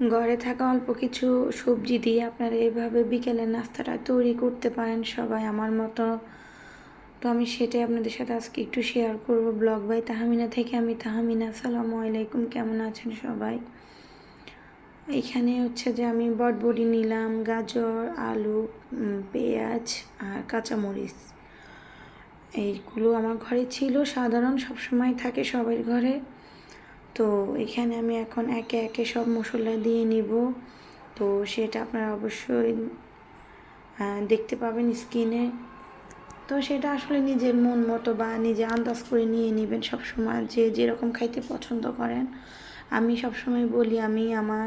ঘরে থাকা অল্প কিছু সবজি দিয়ে আপনারা এভাবে বিকেলের নাস্তাটা তৈরি করতে পারেন সবাই আমার মতো। তো আমি সেটাই আপনাদের সাথে আজকে একটু শেয়ার করব ব্লগ বাই তাহমিনা থেকে আমি। তাহমিনা সালাম আলাইকুম, কেমন আছেন সবাই? এখানে হচ্ছে যে আমি বটবডি নিলাম, গাজর, আলু পেঁয়াজ আর কাঁচামরিচ। এইগুলো আমার ঘরে ছিল, সাধারণ সবসময় থাকে সবার ঘরে। তো এখানে আমি এখন একে একে সব মশলা দিয়ে নিব। তো সেটা আপনারা অবশ্যই দেখতে পাবেন স্ক্রিনে তো সেটা আসলে নিজের মন মতো বা নিজে আন্দাজ করে নিয়ে নেবেন সবসময়। যে যেরকম খাইতে পছন্দ করেন। আমি সবসময় বলি, আমি আমার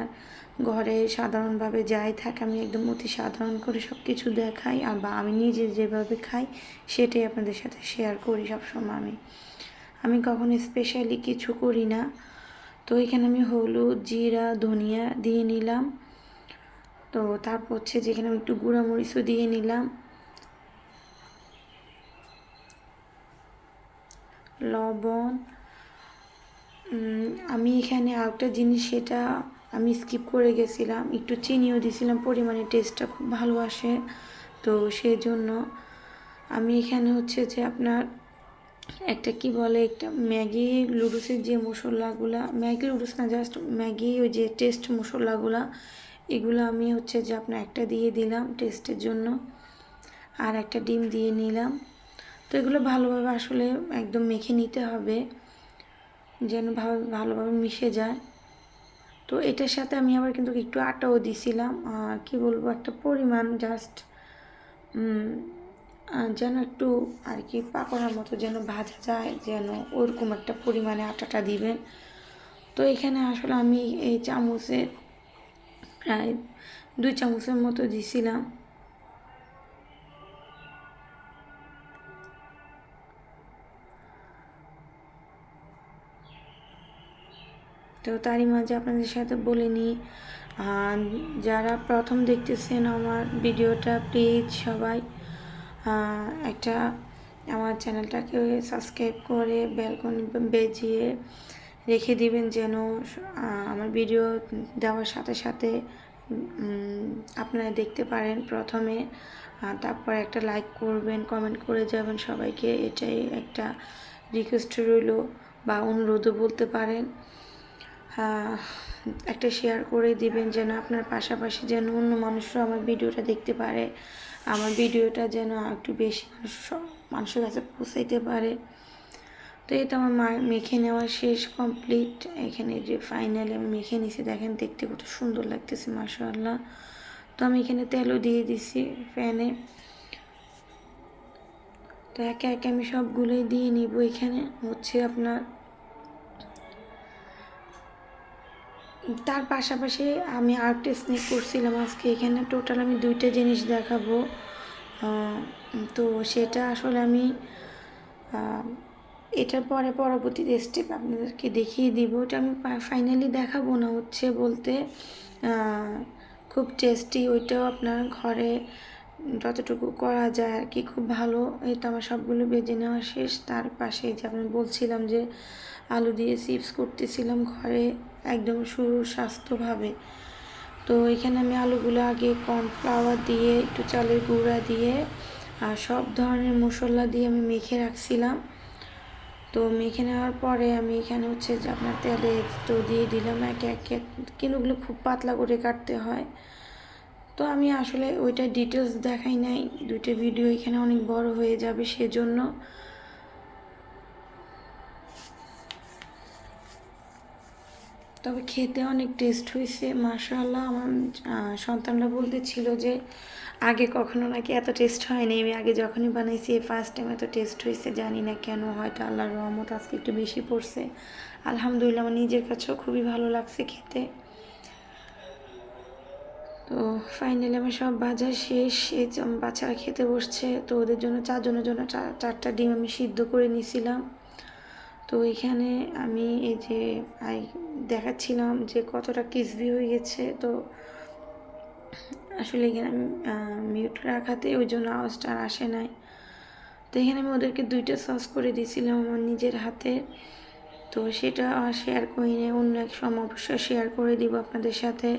ঘরে সাধারণভাবে যাই থাকে, আমি একদম অতি সাধারণ করে সব কিছু দেখাই আর বা আমি নিজে যেভাবে খাই, সেটাই আপনাদের সাথে শেয়ার করি সবসময় আমি। আমি কখনো স্পেশালি কিছু করি না। তো এখানে আমি হলুদ, জিরা, ধনিয়া দিয়ে নিলাম। তো তারপর হচ্ছে যেখানে আমি একটু মরিচও দিয়ে নিলাম। লবণ। আমি এখানে আরেকটা জিনিস সেটা আমি স্কিপ করে গেছিলাম, একটু চিনিও দিয়েছিলাম পরিমাণে টেস্টটা খুব ভালো আসে। তো সেই জন্য আমি এখানে হচ্ছে যে আপনার একটা কি বলে, একটা ম্যাগি লুডুসের যে মশলাগুলা, ম্যাগি লুডুস না জাস্ট ম্যাগি, ওই যে টেস্ট মশলাগুলা, এগুলো আমি হচ্ছে যে আপনার একটা দিয়ে দিলাম টেস্টের জন্য, আর একটা ডিম দিয়ে নিলাম। তো এগুলো ভালোভাবে আসলে একদম মেখে নিতে হবে, যেন ভালো, ভালোভাবে মিশে যায়। তো এটার সাথে আমি আবার কিন্তু একটু আটাও দিছিলাম কি বলব, একটা পরিমাণ জাস্ট যেন একটু আর কি পাকোড়ার মতো যেন ভাজা যায়, যেন ওরকম একটা পরিমাণে আটাটা দিবেন। তো এখানে আসলে আমি এই চামচে প্রায় দুই চামচের মতো দিছিলাম। তো তারই মাঝে আপনাদের সাথে বলে নিই যারা প্রথম দেখতেছেন আমার ভিডিওটা, প্লিজ সবাই একটা আমার চ্যানেলটাকে সাবস্ক্রাইব করে বেলকন বেজিয়ে রেখে দিবেন যেন আমার ভিডিও দেওয়ার সাথে সাথে আপনারা দেখতে পারেন প্রথমে। তারপর একটা লাইক করবেন কমেন্ট করে যাবেন সবাইকে। এটাই একটা রিকোয়েস্ট রইল বা অনুরোধও বলতে পারেন। একটা শেয়ার করে দিবেন যেন আপনার পাশাপাশি যেন অন্য মানুষরাও আমার ভিডিওটা দেখতে পারে। আমার ভিডিওটা যেন একটু বেশি মানুষ মানুষের কাছে পৌঁছাইতে পারে। তো এটা আমার মা মেখে নেওয়া শেষ কমপ্লিট এখানে যে ফাইনালি আমি মেখে নিছি, দেখেন দেখতে কত সুন্দর লাগতেছে, মাশাআল্লাহ। তো আমি এখানে তেলও দিয়ে দিছি ফ্যানে তো একে একে আমি সবগুলোই দিয়ে নিব এখানে। হচ্ছে আপনার তার পাশাপাশি আমি আরেকটা স্নেক করছিলাম আজকে। এখানে টোটাল আমি দুইটা জিনিস দেখাবো। তো সেটা আসলে আমি এটার পরে পরবর্তী স্টেপ আপনাদেরকে দেখিয়ে দিব। এটা আমি ফাইনালি দেখাবো না হচ্ছে বলতে। খুব টেস্টি ওইটাও আপনার ঘরে যতটুকু করা যায় আর কি, খুব ভালো। এই তো আমার সবগুলো বেজে নেওয়া শেষ। তার পাশে যে আমি বলছিলাম যে আলু দিয়ে চিপস করতেছিলাম ঘরে, একদম শুরু স্বাস্থ্যভাবে। তো এখানে আমি আলুগুলো আগে কর্নফ্লাওয়ার দিয়ে, একটু চালের গুঁড়া দিয়ে আর সব ধরনের মশলা দিয়ে আমি মেখে রাখছিলাম। তো মেখে নেওয়ার পরে আমি এখানে হচ্ছে যে আপনার তেলে তো দিয়ে দিলাম একে একে। কিন্তু ওগুলো খুব পাতলা করে কাটতে হয়। তো আমি আসলে ওইটা ডিটেলস দেখাই নাই। দুইটা ভিডিও এখানে অনেক বড় হয়ে যাবে সেজন্য। তবে খেতে অনেক টেস্ট হয়েছে। মাশাআল্লাহ, আমার সন্তানরা বলতেছিল যে আগে কখনো নাকি এত টেস্ট হয়নি। আমি আগে যখনই বানাইছি ফার্স্ট টাইম এত টেস্ট হয়েছে, জানি না কেন, হয়তো আল্লাহর রহমত আজকে একটু বেশি পড়ছে। আলহামদুলিল্লাহ, আমার নিজের কাছেও খুবই ভালো লাগছে খেতে। তো ফাইনালি আমার সব বাজার শেষ। আমার বাচ্চারা খেতে বসছে, তো ওদের জন্য চারজনের জন্য চার- চারটা ডিম আমি সিদ্ধ করে নিয়েছিলাম। তো এখানে আমি এই যে দেখাচ্ছিলাম যে কতটা কিসবি হয়ে গেছে। তো আসলে এখানে আমি মিউট রাখাতে ওই জন্য আওয়াজটা আর আসে নাই। তো এখানে আমি ওদেরকে দুইটা সস করে দিয়েছিলাম আমার নিজের হাতে। তো সেটা শেয়ার করি না অন্য এক সময় অবশ্যই শেয়ার করে দিব আপনাদের সাথে।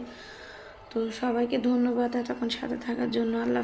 তো সবাইকে ধন্যবাদ এতক্ষণ সাথে থাকার জন্য আল্লাহ।